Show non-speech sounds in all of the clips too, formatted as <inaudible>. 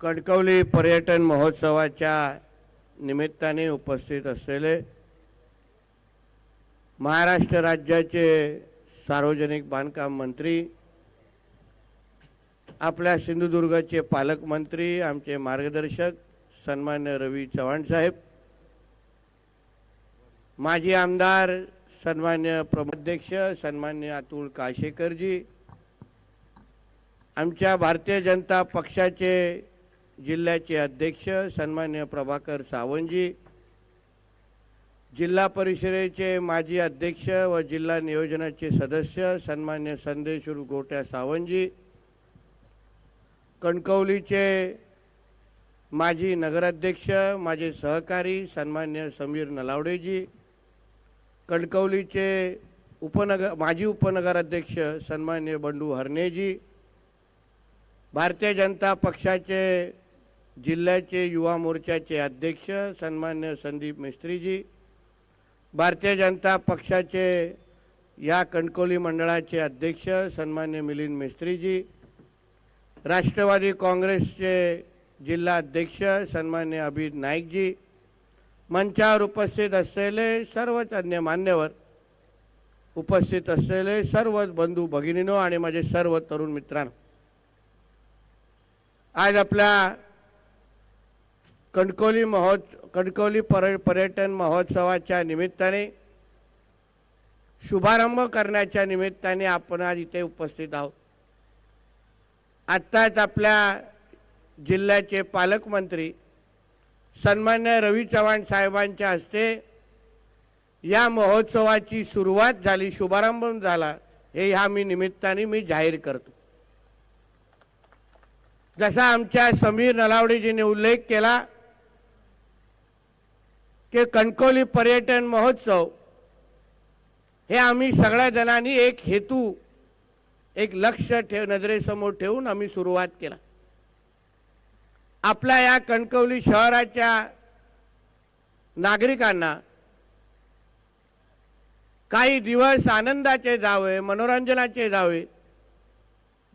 कणकवली पर्यटन महोत्सवाच्या निमित्ताने उपस्थित असलेले महाराष्ट्र राज्याचे सार्वजनिक बांधकाम मंत्री आपल्या सिंधुदुर्गचे पालकमंत्री आमचे मार्गदर्शक सन्मान्य रवी चव्हाण साहेब माजी आमदार सन्मान्य प्रमुखाध्यक्ष सन्मान्य अतुल काशेकरजी आमच्या भारतीय जनता पक्षाचे जिल्ह्याचे अध्यक्ष सन्मान्य प्रभाकर सावंतजी जिल्हा परिषदेचे माजी अध्यक्ष व जिल्हा नियोजनाचे सदस्य सन्मान्य संदेशूर गोट्या सावंतजी कणकवलीचे माजी नगराध्यक्ष माझे सहकारी सन्मान्य समीर नलावडेजी कणकवलीचे उपनगर माजी उपनगराध्यक्ष सन्मान्य बंडू हरनेजी भारतीय जनता पक्षाचे जिल्ह्याचे युवा मोर्चाचे अध्यक्ष सन्मान्य संदीप मिस्त्रीजी भारतीय जनता पक्षाचे या कणकोली मंडळाचे अध्यक्ष सन्मान्य मिलिंद मिस्त्रीजी राष्ट्रवादी काँग्रेसचे जिल्हा अध्यक्ष सन्मान्य अभित नाईकजी मंचावर उपस्थित असलेले सर्वच अन्य मान्यवर उपस्थित असलेले सर्वच बंधू भगिनीनो आणि माझे सर्व तरुण मित्रांनो आज आपल्या कणकवली महोत्सव कणकवली पर पर्यटन महोत्सवाच्या निमित्ताने शुभारंभ करण्याच्या निमित्ताने आपण आज इथे उपस्थित आहोत. आत्ताच आपल्या जिल्ह्याचे पालकमंत्री सन्मान्य रवी चव्हाण साहेबांच्या हस्ते या महोत्सवाची सुरुवात झाली शुभारंभ झाला हे ह्या मी निमित्ताने मी जाहीर करतो. जसा आमच्या समीर नलावडेजीने उल्लेख केला की कणकवली पर्यटन महोत्सव हे आम्ही सगळ्या जणांनी एक हेतू एक लक्ष ठेव नजरेसमोर ठेवून आम्ही सुरुवात केला. आपल्या या कणकवली शहराच्या नागरिकांना काही दिवस आनंदाचे जावे मनोरंजनाचे जावे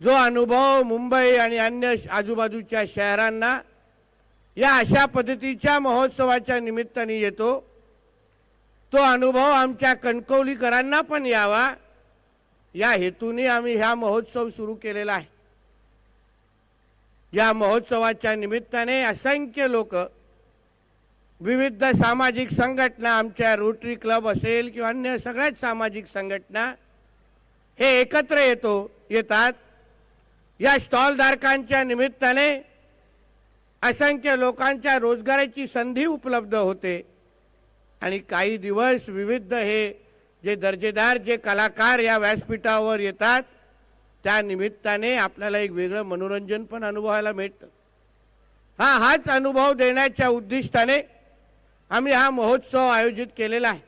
जो अनुभव मुंबई आणि अन्य आजूबाजूच्या शहरांना या अशा पद्धतीच्या महोत्सवाच्या निमित्ताने येतो. तो अनुभव आमच्या कणकवलीकरांना पण यावा. या हेतूने आम्ही ह्या महोत्सव सुरू केलेला आहे. या महोत्सवाच्या निमित्ताने असंख्य लोक विविध सामाजिक संघटना आमच्या रोटरी क्लब असेल किंवा अन्य सगळ्याच सामाजिक संघटना हे एकत्र येतो येतात. या स्टॉलधारकांच्या निमित्ताने असंख्य लोकांच्या रोजगाराची संधी उपलब्ध होते. आणि काही दिवस विविध हे जे दर्जेदार जे कलाकार या व्यासपीठावर येतात त्या निमित्ताने आपल्याला एक वेगळं मनोरंजन पण अनुभवायला मिळतं. हा हाच अनुभव देण्याच्या उद्दिष्टाने आम्ही हा महोत्सव आयोजित केलेला आहे.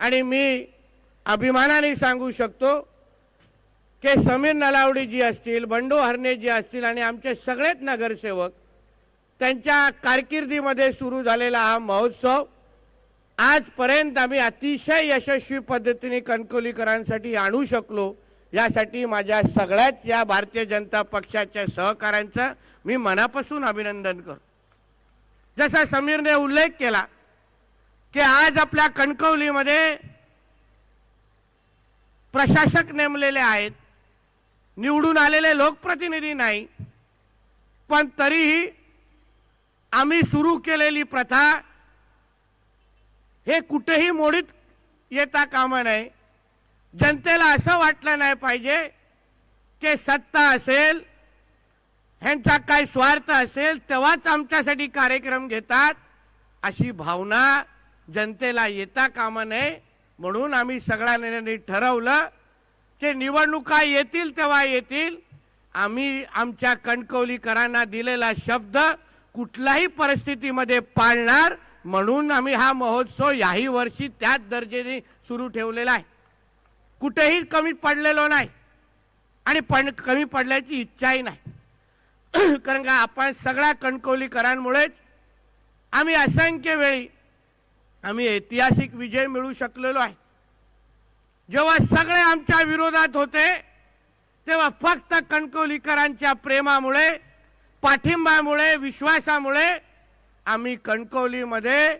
आणि मी अभिमानाने सांगू शकतो की समीर नलावडी जी असतील बंडू हरणे जी असतील आणि आमचे सगळेच नगरसेवक त्यांच्या कारकिर्दीमध्ये सुरू झालेला हा महोत्सव आजपर्यंत आम्ही अतिशय यशस्वी पद्धतीने कणकवलीकरांसाठी आणू शकलो. यासाठी माझ्या सगळ्याच या भारतीय जनता पक्षाच्या सहकाऱ्यांचं मी मनापासून अभिनंदन करतो. जसा समीरने उल्लेख केला की आज आपल्या कणकवलीमध्ये प्रशासक नेमलेले आहेत. निवडून आलेले लोकप्रतिनिधी नाही. पण तरीही आम्ही सुरू केलेली प्रथा हे कुठेही मोडीत येता कामा नये. जनतेला असं वाटलं नाही पाहिजे की सत्ता असेल ह्यांचा काय स्वार्थ असेल तेव्हाच आमच्यासाठी कार्यक्रम घेतात अशी भावना जनतेला येता कामा नये. म्हणून आम्ही सगळ्यांनी ठरवलं की निवडणुका येतील तेव्हा येतील. आम्ही आमच्या कणकवलीकरांना दिलेला शब्द कुठल्याही परिस्थितीमध्ये पाळणार म्हणून आम्ही हा महोत्सव याही वर्षी त्याच दर्जेने सुरू ठेवलेला आहे. कुठेही कमी पडलेलो नाही आणि पण कमी पडल्याची इच्छाही नाही. <clears throat> कारण का आपण सगळ्या कणकवलीकरांमुळेच आम्ही असंख्य वेळी आम्ही ऐतिहासिक विजय मिळू शकलेलो आहे. जेव्हा सगळे आमच्या विरोधात होते तेव्हा फक्त कणकवलीकरांच्या प्रेमामुळे पाठिंबामुळे विश्वासामुळे आम्ही कणकवलीमध्ये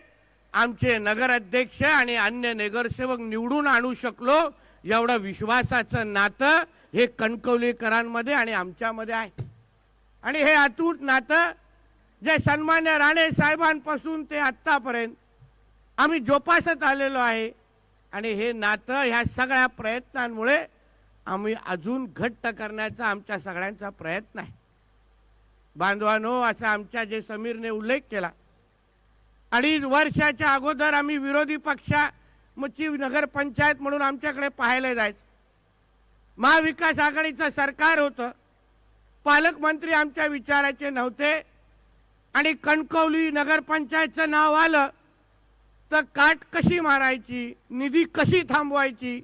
आमचे नगराध्यक्ष आणि अन्य नगरसेवक निवडून आणू शकलो एवढं विश्वासाचं नातं हे कणकवलीकरांमध्ये आणि आमच्यामध्ये आहे. आणि हे अतूट नातं जे सन्मान्य राणे साहेबांपासून ते आत्तापर्यंत आम्ही जोपासत आलेलो आहे. आणि हे नातं ह्या सगळ्या प्रयत्नांमुळे आम्ही अजून घट्ट करण्याचा आमच्या सगळ्यांचा प्रयत्न आहे. बांधवानो असा आमच्या जे समीरने उल्लेख केला. अडीच वर्षाच्या अगोदर आम्ही विरोधी पक्षाची नगरपंचायत म्हणून आमच्याकडे पाहायला जायचं. महाविकास आघाडीचं सरकार होतं. पालकमंत्री आमच्या विचाराचे नव्हते. आणि कणकवली नगरपंचायतचं नाव आलं तर काट कशी मारायची निधी कशी थांबवायची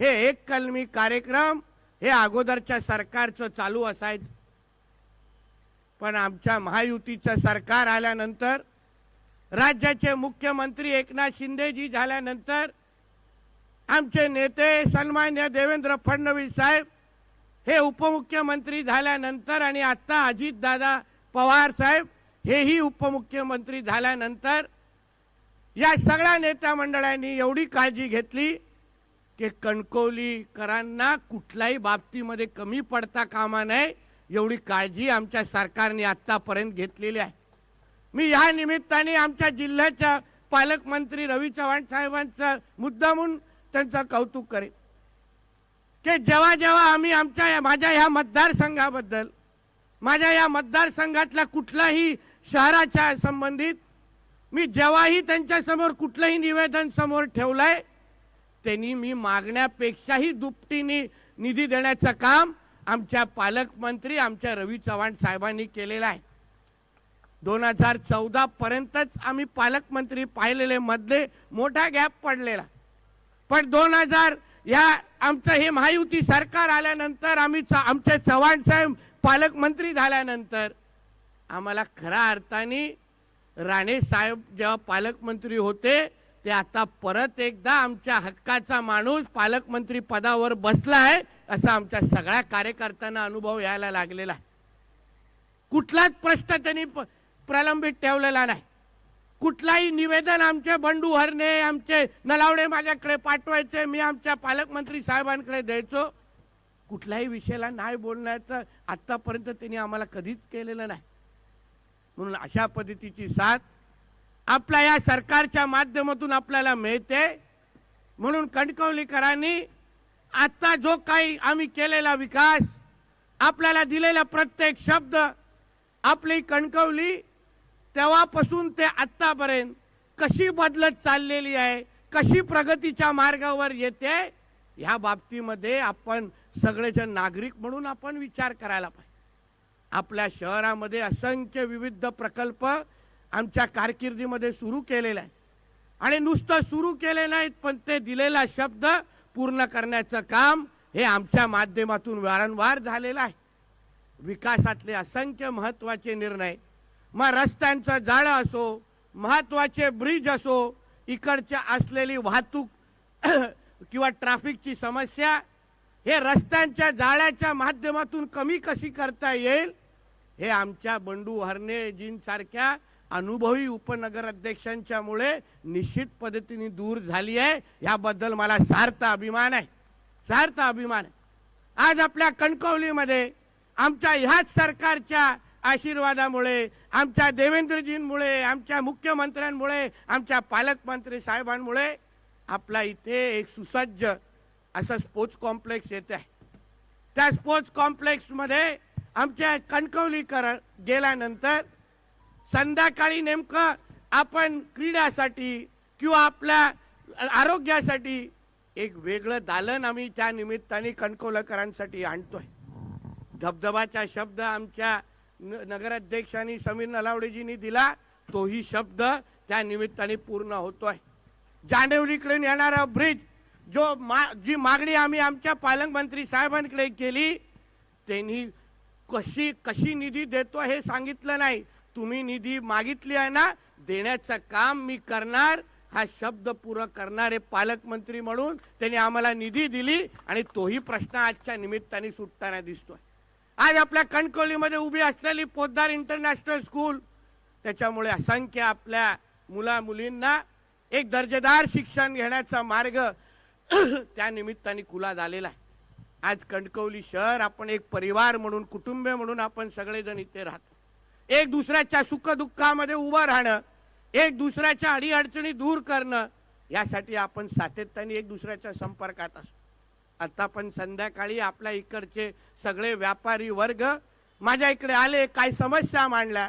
हे एक कलमी कार्यक्रम हे अगोदरच्या सरकारचं चालू असायचं. पण आमच्या महायुतीचं सरकार आल्यानंतर राज्याचे मुख्यमंत्री एकनाथ शिंदेजी झाल्यानंतर आमचे नेते सन्मान्य देवेंद्र फडणवीस साहेब हे उपमुख्यमंत्री झाल्यानंतर आणि आता अजितदादा पवार साहेब हेही उपमुख्यमंत्री झाल्यानंतर या सगळ्या नेत्या मंडळांनी एवढी काळजी घेतली की कणकवलीकरांना कुठल्याही बाबतीमध्ये कमी पडता कामा नये. एवढी काळजी आमच्या सरकारने आत्तापर्यंत घेतलेली आहे. मी ह्या निमित्ताने आमच्या जिल्ह्याच्या पालकमंत्री रवी चव्हाण साहेबांचं मुद्दामून त्यांचं कौतुक करेन. की जेव्हा जेव्हा आम्ही आमच्या या- माझ्या ह्या मतदारसंघाबद्दल माझ्या या मतदारसंघातल्या कुठलाही शहराच्या संबंधित मी जेव्हाही त्यांच्यासमोर कुठलंही निवेदन समोर ठेवलंय त्यांनी मी मागण्यापेक्षाही दुपटीने निधी देण्याचं काम आमच्या पालकमंत्री आमच्या रवी चव्हाण साहेबांनी केलेला आहे. दोन हजार चौदा पर्यंतच आम्ही पालकमंत्री पाहिलेले मधले मोठा गॅप पडलेला. पण दोन हजार या आमचं हे महायुती सरकार आल्यानंतर आम्ही च- आमचे चव्हाण साहेब पालकमंत्री झाल्यानंतर आम्हाला खऱ्या अर्थाने राणे साहेब जेव्हा पालकमंत्री होते ते आता परत एकदा आमच्या हक्काचा माणूस पालकमंत्री पदावर बसला आहे असा आमच्या सगळ्या कार्यकर्त्यांना अनुभव यायला लागलेला आहे. कुठलाच प्रश्न त्यांनी प्रलंबित ठेवलेला नाही. कुठलाही निवेदन आमचे बंडू हरणे आमचे नलावडे माझ्याकडे पाठवायचे मी आमच्या पालकमंत्री साहेबांकडे द्यायचो. कुठल्याही विषयाला नाही बोलण्याचं आतापर्यंत त्यांनी आम्हाला कधीच केलेलं नाही. म्हणून अशा पद्धतीची साथ आपल्या या सरकारच्या माध्यमातून आपल्याला मिळते. म्हणून कणकवलीकरांनी आता जो काही आम्ही केलेला विकास आपल्याला दिलेला प्रत्येक शब्द आपली कणकवली तेव्हापासून ते आत्तापर्यंत कशी बदलत चाललेली आहे कशी प्रगतीच्या मार्गावर येते ह्या बाबतीमध्ये आपण सगळेजण नागरिक म्हणून आपण विचार करायला पाहिजे. आपल्या शहरामध्ये असंख्य विविध प्रकल्प आमच्या कारकिर्दीमध्ये सुरू केलेलं आहे. आणि नुसतं सुरू केले नाहीत पण ते दिलेला शब्द पूर्ण करण्याचं काम हे आमच्या माध्यमातून वारंवार झालेलं आहे. विकासातले असंख्य महत्त्वाचे निर्णय मग रस्त्यांचं जाळं असो महत्त्वाचे ब्रिज असो इकडच्या असलेली वाहतूक <clears throat> किंवा ट्रॅफिकची समस्या हे रस्त्यांच्या जाळ्याच्या माध्यमातून कमी कशी करता येईल हे आमच्या बंडू हरणेजींसारख्या अनुभवी उपनगराध्यक्षांच्यामुळे निश्चित पद्धतीने दूर झाली आहे. याबद्दल मला सार्थ अभिमान आहे. सार्थ अभिमान आहे. आज आपल्या कणकवलीमध्ये आमच्या ह्याच सरकारच्या आशीर्वादामुळे आमच्या देवेंद्रजींमुळे आमच्या मुख्यमंत्र्यांमुळे आमच्या पालकमंत्री साहेबांमुळे आपला इथे एक सुसज्ज असं स्पोर्ट्स कॉम्प्लेक्स येते आहे. त्या स्पोर्ट्स कॉम्प्लेक्समध्ये आमच्या कणकवलीकर गेल्यानंतर संध्याकाळी नेमकं आपण क्रीडासाठी किंवा आपल्या आरोग्यासाठी एक वेगळं दालन आम्ही त्या निमित्ताने कणकवलकरांसाठी आणतोय. धबधबाचा शब्द आमच्या न- नगराध्यक्षांनी समीर नलावडेजींनी दिला तोही शब्द त्या निमित्ताने पूर्ण होतोय. जानेवलीकडे येणारा ब्रिज जो मा जी मागणी आम्ही आमच्या पालकमंत्री साहेबांकडे केली त्यांनी कशी कशी निधी देतो हे सांगितलं नाही. तुम्ही निधी मागितली आहे ना देण्याचं काम मी करणार हा शब्द पुरं करणारे पालकमंत्री म्हणून त्यांनी आम्हाला निधी दिली आणि तोही प्रश्न आजच्या निमित्ताने सुटताना दिसतोय. आज आपल्या कणकवलीमध्ये उभी असलेली पोद्दार इंटरनॅशनल स्कूल त्याच्यामुळे असंख्य आपल्या मुला मुलींना एक दर्जेदार शिक्षण घेण्याचा मार्ग <clears throat> त्या निमित्ताने खुला झालेला आहे. आज कणकवली शहर आपण एक परिवार म्हणून कुटुंब म्हणून आपण सगळेजण इथे राहतो. एक दुसऱ्याच्या सुखदुःखामध्ये उभं राहणं एक दुसऱ्याच्या अडीअडचणी दूर करणं यासाठी आपण सातत्याने एक दुसऱ्याच्या संपर्कात असतो आता पण संध्याकाळी आपल्या इकडचे सगळे व्यापारी वर्ग माझ्या इकडे आले काय समस्या मांडल्या.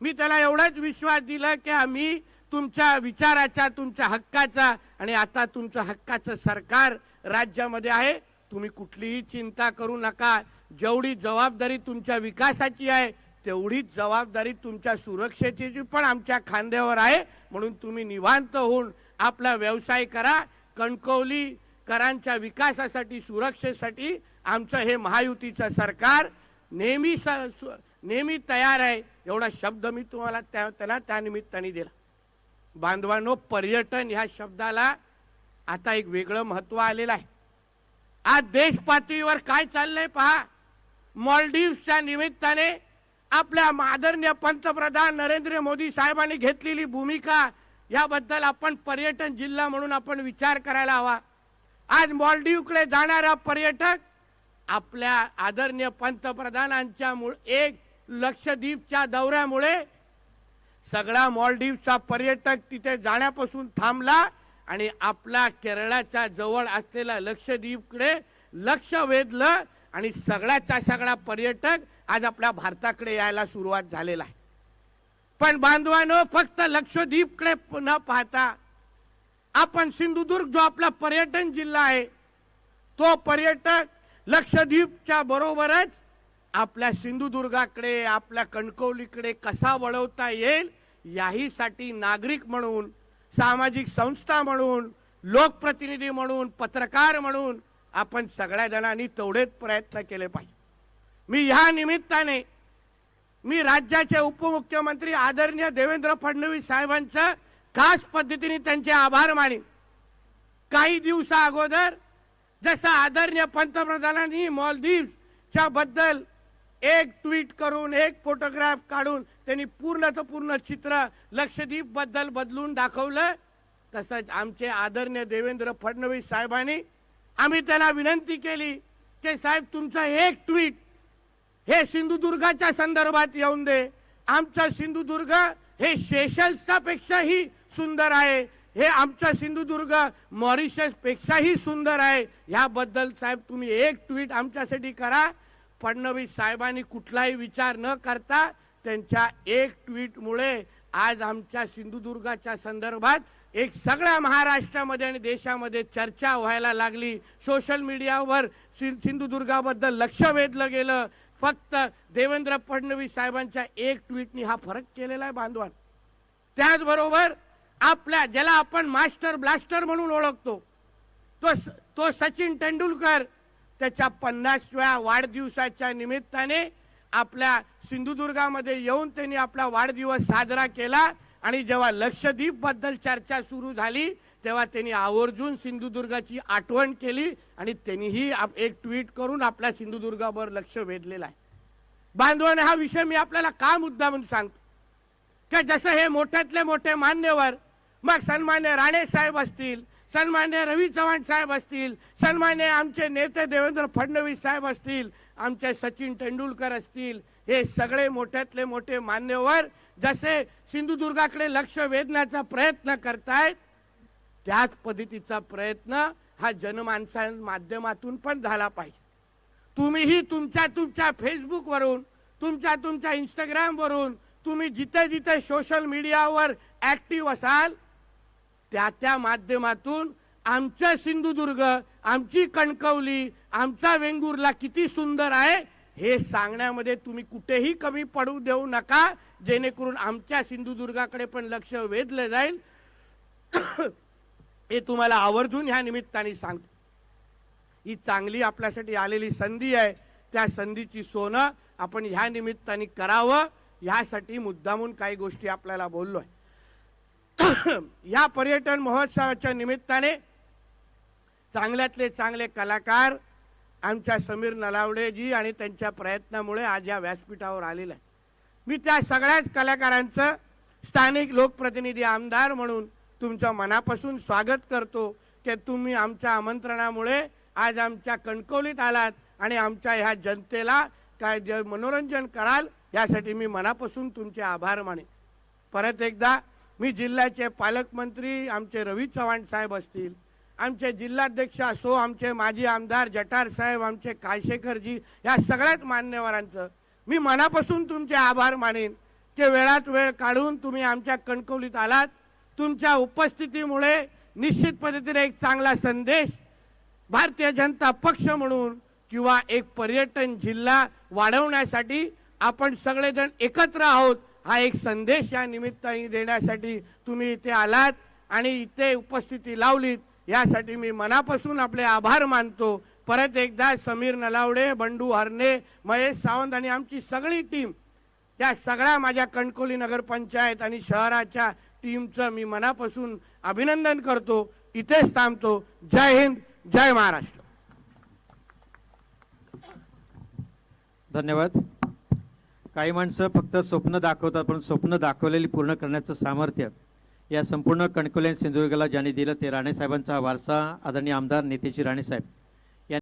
मी त्याला एवढाच विश्वास दिला की आम्ही तुमच्या विचाराचा तुमच्या हक्काचा आणि आता तुमचं हक्काचं सरकार राज्यामध्ये आहे. तुम्ही कुठलीही चिंता करू नका. जेवढी जबाबदारी तुमच्या विकासाची आहे तेवढीच जबाबदारी तुमच्या सुरक्षेची पण आमच्या खांद्यावर आहे. म्हणून तुम्ही निवांत होऊन आपला व्यवसाय करा. कणकवली करांच्या विकासासाठी सुरक्षेसाठी आमचं हे महायुतीचं सरकार नेहमी स- नेहमी तयार आहे. एवढा शब्द मी तुम्हाला त्या त्याला त्या निमित्ताने दिला. बांधवांनो पर्यटन ह्या शब्दाला आता एक वेगळं महत्त्व आलेलं आहे. आज देश पातळीवर काय चाललंय पहा. मॉलडीव्सच्या निमित्ताने आपल्या आदरणीय पंतप्रधान नरेंद्र मोदी साहेबांनी घेतलेली भूमिका याबद्दल आपण पर्यटन जिल्हा म्हणून आपण विचार करायला हवा. आज मॉलडीवकडे जाणारा पर्यटक आपल्या आदरणीय पंतप्रधानांच्या एक लक्षद्वीपच्या दौऱ्यामुळे सगळा मॉलडीवचा पर्यटक तिथे जाण्यापासून थांबला आणि आपला केरळाच्या जवळ असलेला लक्षद्वीपकडे लक्ष वेधलं. आणि सगळ्याचा सगळा पर्यटक आज आपल्या भारताकडे यायला सुरुवात झालेला आहे. पण बांधवानं फक्त लक्षद्वीपकडे न पाहता आपण सिंधुदुर्ग जो आपला पर्यटन जिल्हा आहे तो पर्यटक लक्षद्वीपच्या बरोबरच आपल्या सिंधुदुर्गाकडे आपल्या कणकवलीकडे कसा वळवता येईल याहीसाठी नागरिक म्हणून सामाजिक संस्था म्हणून लोकप्रतिनिधी म्हणून पत्रकार म्हणून आपण सगळ्या जणांनी तेवढेच प्रयत्न केले पाहिजे. मी ह्या निमित्ताने मी राज्याचे उपमुख्यमंत्री आदरणीय देवेंद्र फडणवीस साहेबांचं खास पद्धतीने त्यांचे आभार मानेन. काही दिवसा अगोदर जसं आदरणीय पंतप्रधानांनी मॉलदीव्सच्या बद्दल एक ट्विट करून एक फोटोग्राफ काढून त्यांनी पूर्णचं पूर्ण चित्र लक्षद्वीपबद्दल बदलून दाखवलं तसंच आमचे आदरणीय देवेंद्र फडणवीस साहेबांनी आम्ही त्यांना विनंती केली की साहेब तुमचं एक ट्विट हे सिंधुदुर्गाच्या संदर्भात येऊन दे. आमचा सिंधुदुर्ग हे शेशल्सच्या पेक्षाही सुंदर आहे. हे आमचा सिंधुदुर्ग मॉरिशस पेक्षाही सुंदर आहे. ह्याबद्दल साहेब तुम्ही एक ट्विट आमच्यासाठी करा. फडणवीस साहेबांनी कुठलाही विचार न करता त्यांच्या एक ट्विटमुळे आज आमच्या सिंधुदुर्गाच्या संदर्भात एक सगळ्या महाराष्ट्रामध्ये आणि देशामध्ये चर्चा व्हायला लागली. सोशल मीडियावर सिंधुदुर्गाबद्दल लक्ष वेधलं गेलं. फक्त देवेंद्र फडणवीस साहेबांच्या एक ट्विटनी हा फरक केलेला आहे बांधवान. त्याचबरोबर आपल्या ज्याला आपण मास्टर ब्लास्टर म्हणून ओळखतो तो तो सचिन तेंडुलकर त्याच्या पन्नासव्या वाढदिवसाच्या निमित्ताने आपल्या सिंधुदुर्गामध्ये येऊन त्यांनी आपला वाढदिवस साजरा केला. आणि जेव्हा लक्षद्वीपबद्दल चर्चा सुरू झाली तेव्हा त्यांनी आवर्जून सिंधुदुर्गाची आठवण केली आणि त्यांनीही एक ट्विट करून आपल्या सिंधुदुर्गावर लक्ष वेधलेलं आहे. बांधवाने हा विषय मी आपल्याला का मुद्दा म्हणून सांगतो? का जसं हे मोठ्यातले मोठे मान्यवर मग सन्मान्य राणे साहेब असतील सन्मान्य रवी चव्हाण साहेब असतील सन्मान्य आमचे नेते देवेंद्र फडणवीस साहेब असतील आमचे सचिन तेंडुलकर असतील हे सगळे मोठ्यातले मोठे मान्यवर जसे सिंधुदुर्गाकडे लक्ष वेधण्याचा प्रयत्न करतायत त्याच पद्धतीचा प्रयत्न हा जनमानसा माध्यमातून पण झाला पाहिजे. तुम्हीही तुमच्या तुमच्या फेसबुकवरून तुमच्या तुमच्या इंस्टाग्रामवरून तुम्ही जिथे जिथे सोशल मीडियावर ऍक्टिव्ह असाल त्या त्या माध्यमातून आमचं सिंधुदुर्ग आमची कणकवली आमचा वेंगुर्ला किती सुंदर आहे हे सांगण्यामध्ये तुम्ही कुठेही कमी पडू देऊ नका जेणेकरून आमच्या सिंधुदुर्गाकडे पण लक्ष वेधलं जाईल. <coughs> हे तुम्हाला आवर्जून ह्या निमित्ताने सांगतो. ही चांगली आपल्यासाठी आलेली संधी आहे. त्या संधीची सोनं आपण ह्या निमित्ताने करावं. ह्यासाठी मुद्दामून काही गोष्टी आपल्याला बोललोय. <coughs> या पर्यटन महोत्सवाच्या निमित्ताने चांगल्यातले चांगले कलाकार आमच्या समीर नलावडेजी आणि त्यांच्या प्रयत्नामुळे आज या व्यासपीठावर आलेलं आहे. मी त्या सगळ्याच कलाकारांचं स्थानिक लोकप्रतिनिधी आमदार म्हणून तुमचं मनापासून स्वागत करतो की तुम्ही आमच्या आमंत्रणामुळे आज आमच्या कणकवलीत आलात आणि आमच्या ह्या जनतेला काय जे मनोरंजन कराल यासाठी मी मनापासून तुमचे आभार माने परत एकदा मी जिल्ह्याचे पालकमंत्री आमचे रवी चव्हाण साहेब असतील आमचे जिल्हाध्यक्ष असो आमचे माजी आमदार जटार साहेब आमचे काळशेखरजी या सगळ्याच मान्यवरांचं मी मनापासून तुमचे आभार मानेन. की वेळात वेळ काढून तुम्ही आमच्या कणकवलीत आलात. तुमच्या उपस्थितीमुळे निश्चित पद्धतीने एक चांगला संदेश भारतीय जनता पक्ष म्हणून किंवा एक पर्यटन जिल्हा वाढवण्यासाठी आपण सगळेजण एकत्र आहोत हा एक संदेश या निमित्ताने देण्यासाठी तुम्ही इथे आलात आणि इथे उपस्थिती लावलीत. यासाठी मी मनापासून आपले आभार मानतो. परत एकदा समीर नलावडे बंडू हरणे महेश सावंत आणि आमची सगळी टीम या सगळ्या माझ्या कणकोली नगरपंचायत आणि शहराच्या टीमचं मी मनापासून अभिनंदन करतो. इथेच थांबतो. जय हिंद जय महाराष्ट्र. धन्यवाद. काही माणसं फक्त स्वप्न दाखवतात पण स्वप्न दाखवलेली पूर्ण करण्याचं सामर्थ्य या संपूर्ण कणकुलेन सिंधुदुर्गला ज्यांनी दिलं ते राणेसाहेबांचा वारसा. आदरणीय आमदार नितेशजी राणेसाहेब.